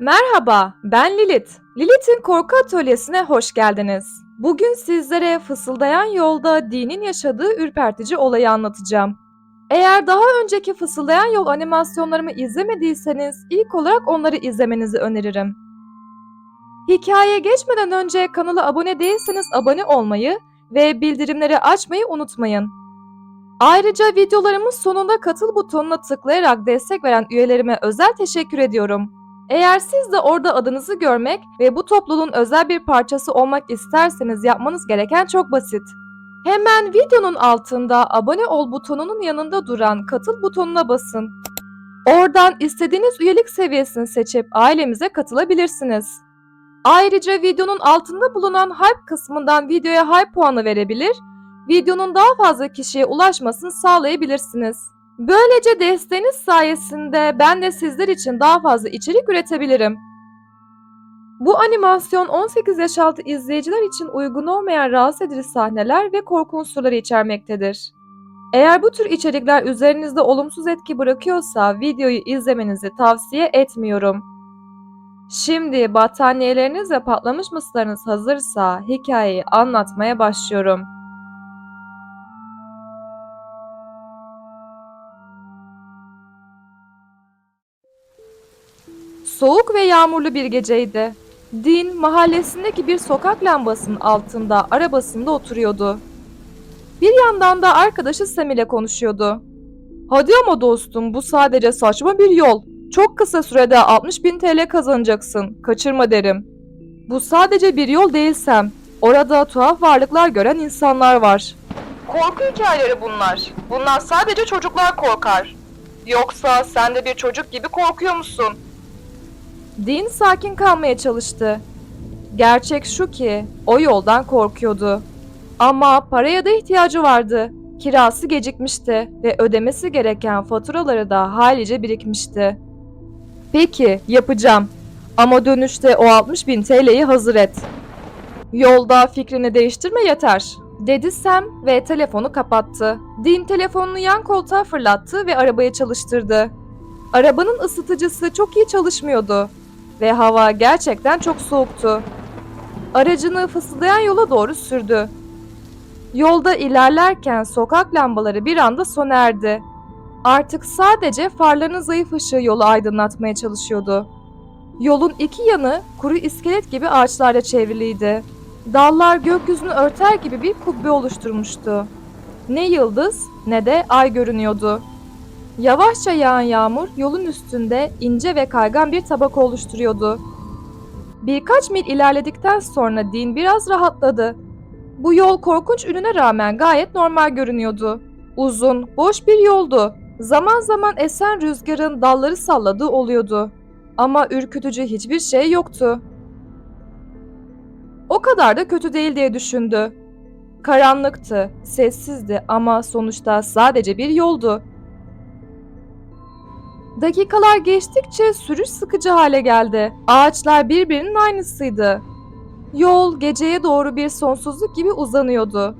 Merhaba, ben Lilith. Lilith'in Korku Atölyesi'ne hoş geldiniz. Bugün sizlere fısıldayan yolda dinin yaşadığı ürpertici olayı anlatacağım. Eğer daha önceki fısıldayan yol animasyonlarımı izlemediyseniz ilk olarak onları izlemenizi öneririm. Hikayeye geçmeden önce kanala abone değilseniz abone olmayı ve bildirimleri açmayı unutmayın. Ayrıca videolarımın sonunda katıl butonuna tıklayarak destek veren üyelerime özel teşekkür ediyorum. Eğer siz de orada adınızı görmek ve bu topluluğun özel bir parçası olmak isterseniz yapmanız gereken çok basit. Hemen videonun altında abone ol butonunun yanında duran katıl butonuna basın. Oradan istediğiniz üyelik seviyesini seçip ailemize katılabilirsiniz. Ayrıca videonun altında bulunan hype kısmından videoya hype puanı verebilir, videonun daha fazla kişiye ulaşmasını sağlayabilirsiniz. Böylece desteğiniz sayesinde ben de sizler için daha fazla içerik üretebilirim. Bu animasyon 18 yaş altı izleyiciler için uygun olmayan rahatsız edici sahneler ve korku unsurları içermektedir. Eğer bu tür içerikler üzerinizde olumsuz etki bırakıyorsa videoyu izlemenizi tavsiye etmiyorum. Şimdi battaniyeleriniz ve patlamış mısırlarınız hazırsa hikayeyi anlatmaya başlıyorum. Soğuk ve yağmurlu bir geceydi. Din mahallesindeki bir sokak lambasının altında arabasında oturuyordu. Bir yandan da arkadaşı Sam ile konuşuyordu. Hadi ama dostum bu sadece saçma bir yol. Çok kısa sürede 60 bin TL kazanacaksın. Kaçırma derim. Bu sadece bir yol değil Sam. Orada tuhaf varlıklar gören insanlar var. Korku hikayeleri bunlar. Bundan sadece çocuklar korkar. Yoksa sen de bir çocuk gibi korkuyor musun? Dean sakin kalmaya çalıştı. Gerçek şu ki o yoldan korkuyordu. Ama paraya da ihtiyacı vardı. Kirası gecikmişti ve ödemesi gereken faturaları da halice birikmişti. Peki yapacağım. Ama dönüşte o 60 bin TL'yi hazır et. Yolda fikrini değiştirme yeter. Dedi Sam ve telefonu kapattı. Dean telefonunu yan koltuğa fırlattı ve arabayı çalıştırdı. Arabanın ısıtıcısı çok iyi çalışmıyordu ve hava gerçekten çok soğuktu. Aracını fısıldayan yola doğru sürdü. Yolda ilerlerken sokak lambaları bir anda sona erdi. Artık sadece farların zayıf ışığı yolu aydınlatmaya çalışıyordu. Yolun iki yanı kuru iskelet gibi ağaçlarla çevriliydi. Dallar gökyüzünü örter gibi bir kubbe oluşturmuştu. Ne yıldız ne de ay görünüyordu. Yavaşça yağan yağmur yolun üstünde ince ve kaygan bir tabaka oluşturuyordu. Birkaç mil ilerledikten sonra Dean biraz rahatladı. Bu yol korkunç ününe rağmen gayet normal görünüyordu. Uzun, boş bir yoldu. Zaman zaman esen rüzgarın dalları salladığı oluyordu. Ama ürkütücü hiçbir şey yoktu. O kadar da kötü değil diye düşündü. Karanlıktı, sessizdi ama sonuçta sadece bir yoldu. Dakikalar geçtikçe sürüş sıkıcı hale geldi. Ağaçlar birbirinin aynısıydı. Yol geceye doğru bir sonsuzluk gibi uzanıyordu.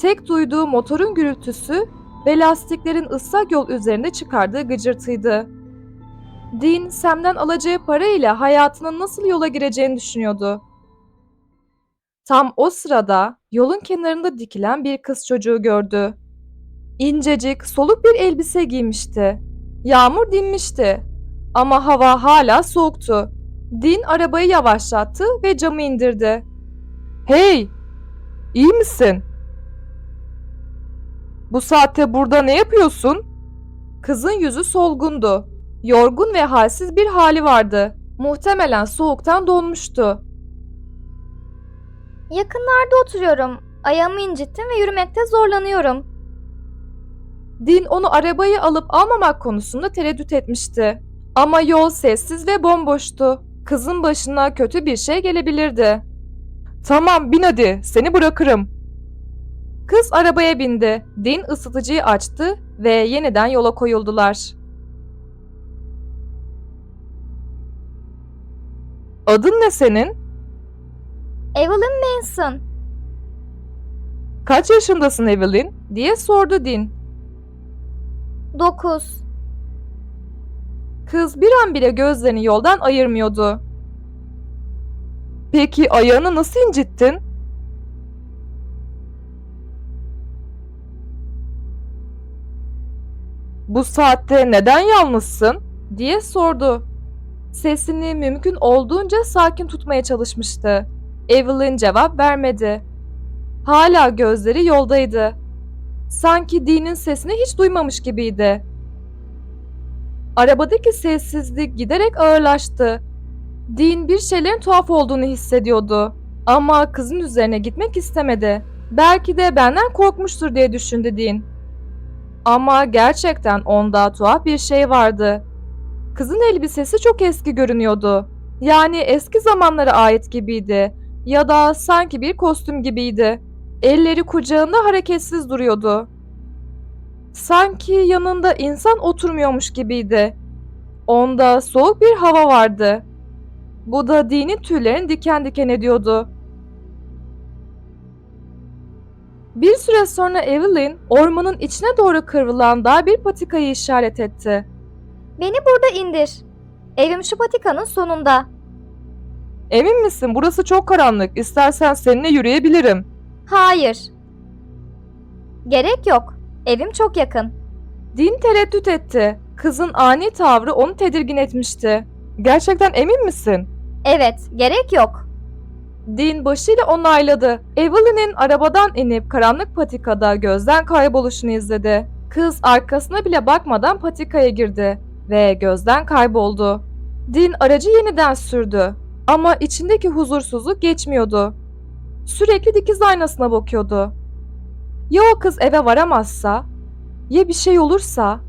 Tek duyduğu motorun gürültüsü ve lastiklerin ıslak yol üzerinde çıkardığı gıcırtıydı. Dean, Sam'den alacağı parayla hayatının nasıl yola gireceğini düşünüyordu. Tam o sırada yolun kenarında dikilen bir kız çocuğu gördü. İncecik, soluk bir elbise giymişti. Yağmur dinmişti ama hava hala soğuktu. Din arabayı yavaşlattı ve camı indirdi. Hey! iyi misin? Bu saatte burada ne yapıyorsun? Kızın yüzü solgundu. Yorgun ve halsiz bir hali vardı. Muhtemelen soğuktan donmuştu. Yakınlarda oturuyorum. Ayağımı incittim ve yürümekte zorlanıyorum. Din onu arabayı alıp almamak konusunda tereddüt etmişti. Ama yol sessiz ve bomboştu. Kızın başına kötü bir şey gelebilirdi. Tamam bin hadi seni bırakırım. Kız arabaya bindi. Din ısıtıcıyı açtı ve yeniden yola koyuldular. Adın ne senin? Evelyn Manson. Kaç yaşındasın Evelyn? diye sordu Din. 9. Kız bir an bile gözlerini yoldan ayırmıyordu. Peki ayağını nasıl incittin? Bu saatte neden yalnızsın? diye sordu. Sesini mümkün olduğunca sakin tutmaya çalışmıştı. Evelyn cevap vermedi. Hala gözleri yoldaydı. Sanki Dean'in sesini hiç duymamış gibiydi. Arabadaki sessizlik giderek ağırlaştı. Dean bir şeylerin tuhaf olduğunu hissediyordu. Ama kızın üzerine gitmek istemedi. Belki de benden korkmuştur diye düşündü Dean. Ama gerçekten onda tuhaf bir şey vardı. Kızın elbisesi çok eski görünüyordu. Yani eski zamanlara ait gibiydi ya da sanki bir kostüm gibiydi. Elleri kucağında hareketsiz duruyordu. Sanki yanında insan oturmuyormuş gibiydi. Onda soğuk bir hava vardı. Bu da dini tüylerin diken diken ediyordu. Bir süre sonra Evelyn ormanın içine doğru kıvrılan daha bir patikayı işaret etti. Beni burada indir. Evim şu patikanın sonunda. Emin misin? Burası çok karanlık. İstersen seninle yürüyebilirim. Hayır. Gerek yok. Evim çok yakın. Din tereddüt etti. Kızın ani tavrı onu tedirgin etmişti. Gerçekten emin misin? Evet, gerek yok. Din başıyla onayladı. Evelyn'in arabadan inip karanlık patikada gözden kayboluşunu izledi. Kız arkasına bile bakmadan patikaya girdi ve gözden kayboldu. Din aracı yeniden sürdü ama içindeki huzursuzluk geçmiyordu. Sürekli dikiz aynasına bakıyordu. Ya o kız eve varamazsa? Ya bir şey olursa?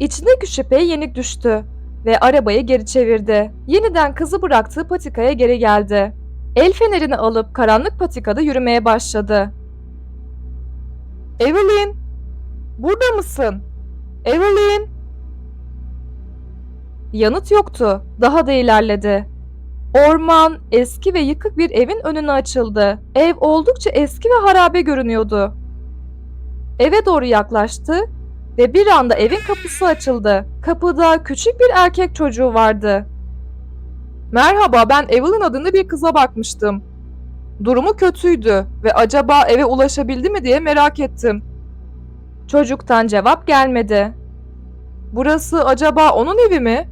İçindeki şüpheye yenik düştü ve arabayı geri çevirdi. Yeniden kızı bıraktığı patikaya geri geldi. El fenerini alıp karanlık patikada yürümeye başladı. Evelyn! Burada mısın? Evelyn! Yanıt yoktu. Daha da ilerledi. Orman eski ve yıkık bir evin önüne açıldı. Ev oldukça eski ve harabe görünüyordu. Eve doğru yaklaştı ve bir anda evin kapısı açıldı. Kapıda küçük bir erkek çocuğu vardı. Merhaba, ben Evelyn adında bir kıza bakmıştım. Durumu kötüydü ve acaba eve ulaşabildi mi diye merak ettim. Çocuktan cevap gelmedi. Burası acaba onun evi mi?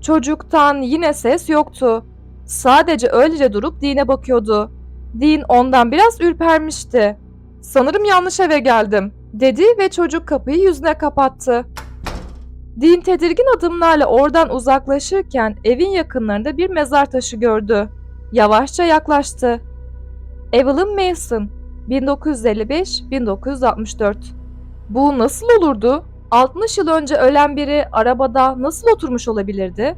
Çocuktan yine ses yoktu. Sadece öylece durup Dean'e bakıyordu. Dean ondan biraz ürpermişti. Sanırım yanlış eve geldim, dedi ve çocuk kapıyı yüzüne kapattı. Dean tedirgin adımlarla oradan uzaklaşırken evin yakınlarında bir mezar taşı gördü. Yavaşça yaklaştı. Evelyn Mason, 1955-1964. Bu nasıl olurdu? 60 yıl önce ölen biri arabada nasıl oturmuş olabilirdi?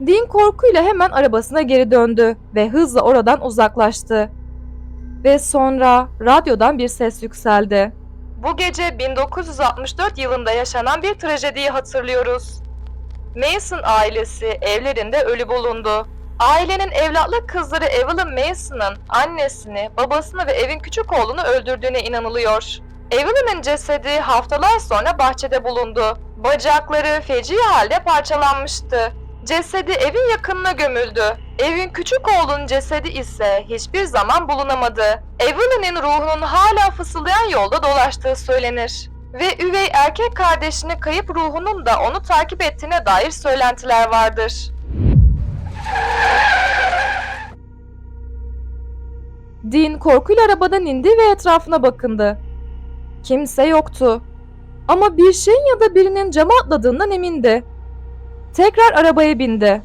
Dean korkuyla hemen arabasına geri döndü ve hızla oradan uzaklaştı. Ve sonra radyodan bir ses yükseldi. Bu gece 1964 yılında yaşanan bir trajediyi hatırlıyoruz. Mason ailesi evlerinde ölü bulundu. Ailenin evlatlık kızları Evelyn Mason'ın annesini, babasını ve evin küçük oğlunu öldürdüğüne inanılıyor. Evelyn'in cesedi haftalar sonra bahçede bulundu. Bacakları feci halde parçalanmıştı. Cesedi evin yakınına gömüldü. Evin küçük oğlunun cesedi ise hiçbir zaman bulunamadı. Evelyn'in ruhunun hala fısıldayan yolda dolaştığı söylenir. Ve üvey erkek kardeşini kayıp ruhunun da onu takip ettiğine dair söylentiler vardır. Dean korkuyla arabadan indi ve etrafına bakındı. Kimse yoktu. Ama bir şeyin ya da birinin cama atladığından emindi. Tekrar arabaya bindi.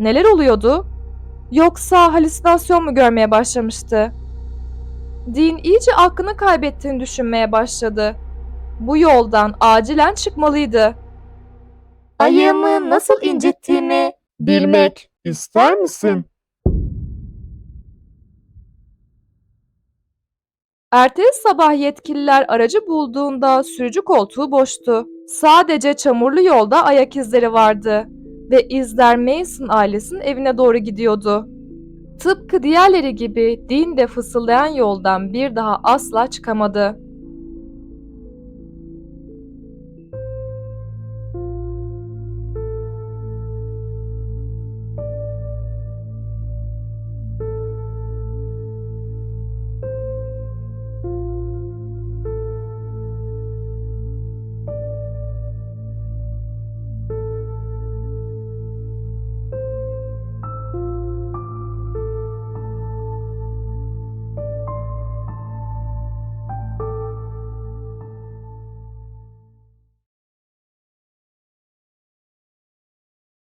Neler oluyordu? Yoksa halüsinasyon mu görmeye başlamıştı? Dean iyice aklını kaybettiğini düşünmeye başladı. Bu yoldan acilen çıkmalıydı. Ayağımı nasıl incittiğimi Bilmek ister misin? Ertesi sabah yetkililer aracı bulduğunda sürücü koltuğu boştu. Sadece çamurlu yolda ayak izleri vardı ve izler Mason ailesinin evine doğru gidiyordu. Tıpkı diğerleri gibi Din de fısıldayan yoldan bir daha asla çıkamadı.